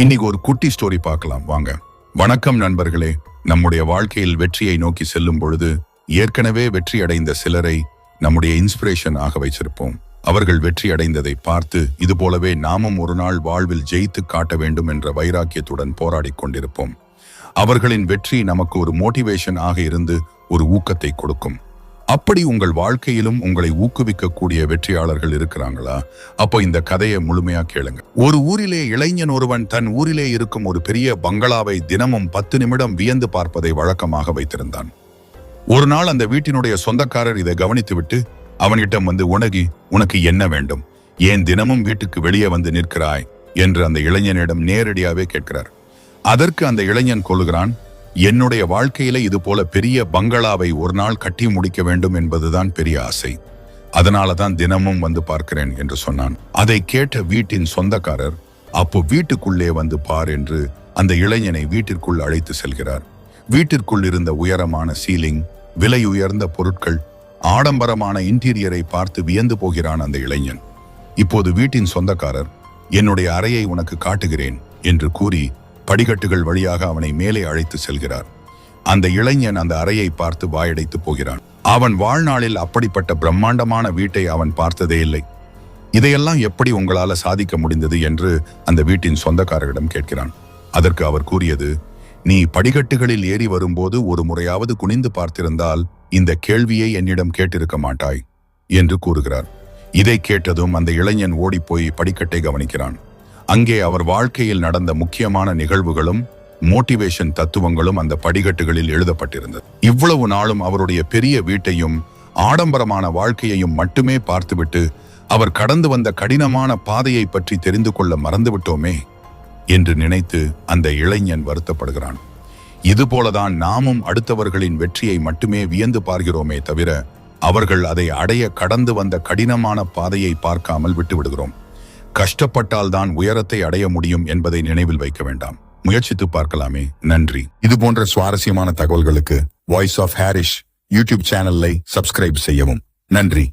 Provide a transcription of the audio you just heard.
இன்னைக்கு ஒரு குட்டி ஸ்டோரி பார்க்கலாம். வாங்க. வணக்கம் நண்பர்களே. நம்முடைய வாழ்க்கையில் வெற்றியை நோக்கி செல்லும் பொழுது ஏற்கனவே வெற்றி அடைந்த சிலரை நம்முடைய இன்ஸ்பிரேஷன் ஆக வைச்சிருப்போம் அவர்கள் வெற்றி அடைந்ததை பார்த்து இது போலவே நாமும் ஒரு நாள் வாழ்வில் ஜெயித்து காட்ட வேண்டும் என்ற வைராக்கியத்துடன் போராடிக் கொண்டிருப்போம். அவர்களின் வெற்றி நமக்கு ஒரு மோட்டிவேஷன் ஆக இருந்து ஒரு ஊக்கத்தை கொடுக்கும். அப்படி உங்கள் வாழ்க்கையிலும் உங்களை ஊக்குவிக்கக்கூடிய வெற்றியாளர்கள் இருக்கிறாங்களா? அப்போ இந்த கதையை முழுமையா கேளுங்க. ஒரு ஊரிலே இளைஞன் ஒருவன் தன் ஊரிலே இருக்கும் ஒரு பெரிய பங்களாவை தினமும் பத்து நிமிடம் வியந்து பார்ப்பதை வழக்கமாக வைத்திருந்தான். ஒரு நாள் அந்த வீட்டினுடைய சொந்தக்காரர் இதை கவனித்துவிட்டு அவனிடம் வந்து உணகி உனக்கு என்ன வேண்டும்? ஏன் தினமும் வீட்டுக்கு வெளியே வந்து நிற்கிறாய்? என்று அந்த இளைஞனிடம் நேரடியாவே கேட்கிறார். அதற்கு அந்த இளைஞன் கொள்கிறான் என்னுடைய வாழ்க்கையில இது போல பெரிய பங்களாவை ஒரு நாள் கட்டி முடிக்க வேண்டும் என்பதுதான் பெரிய ஆசை. அதனால தான் தினமும் வந்து பார்க்கிறேன் என்று சொன்னான். அதை கேட்ட வீட்டின் சொந்தக்காரர் அப்போ வீட்டுக்குள்ளே வந்து பார் என்று அந்த இளைஞனை வீட்டிற்குள் அழைத்து செல்கிறார். வீட்டிற்குள் இருந்த உயரமான சீலிங் விலை உயர்ந்த பொருட்கள் ஆடம்பரமான இன்டீரியரை பார்த்து வியந்து போகிறான் அந்த இளைஞன். இப்போது வீட்டின் சொந்தக்காரர் என்னுடைய அறையை உனக்கு காட்டுகிறேன் என்று கூறி படிக்கட்டுகள் வழியாக அவனை மேலே அழைத்து செல்கிறார். அந்த இளைஞன் அந்த அறையை பார்த்து வாயடைத்து போகிறான். அவன் வாழ்நாளில் அப்படிப்பட்ட பிரம்மாண்டமான வீட்டை அவன் பார்த்ததே இல்லை. இதையெல்லாம் எப்படி உங்களால சாதிக்க முடிந்தது என்று அந்த வீட்டின் சொந்தக்காரரிடம் கேட்கிறான். அதற்கு அவர் கூறியது நீ படிக்கட்டுகளில் ஏறி வரும்போது ஒரு முறையாவது குனிந்து பார்த்திருந்தால் இந்த கேள்வியை என்னிடம் கேட்டிருக்க மாட்டாய் என்று கூறுகிறார். இதை கேட்டதும் அந்த இளைஞன் ஓடிப்போய் படிக்கட்டை கவனிக்கிறான். அங்கே அவர் வாழ்க்கையில் நடந்த முக்கியமான நிகழ்வுகளும் மோட்டிவேஷன் தத்துவங்களும் அந்த படிக்கட்டுகளில் எழுதப்பட்டிருந்தது. இவ்வளவு நாளும் அவருடைய பெரிய வீட்டையும் ஆடம்பரமான வாழ்க்கையையும் மட்டுமே பார்த்துவிட்டு அவர் கடந்து வந்த கடினமான பாதையை பற்றி தெரிந்து கொள்ள மறந்துவிட்டோமே என்று நினைத்து அந்த இளைஞன் வருத்தப்படுகிறான். இதுபோலதான் நாமும் அடுத்தவர்களின் வெற்றியை மட்டுமே வியந்து பார்க்கிறோமே தவிர அவர்கள் அதை அடைய கடந்து வந்த கடினமான பாதையை பார்க்காமல் விட்டுவிடுகிறோம். கஷ்டப்பட்டால் தான் உயரத்தை அடைய முடியும் என்பதை நினைவில் வைக்க வேண்டாம். முயற்சித்து பார்க்கலாமே. நன்றி. இது போன்ற சுவாரஸ்யமான தகவல்களுக்கு வாய்ஸ் ஆஃப் ஹாரிஷ் யூடியூப் சேனலை சப்ஸ்கிரைப் செய்யவும். நன்றி.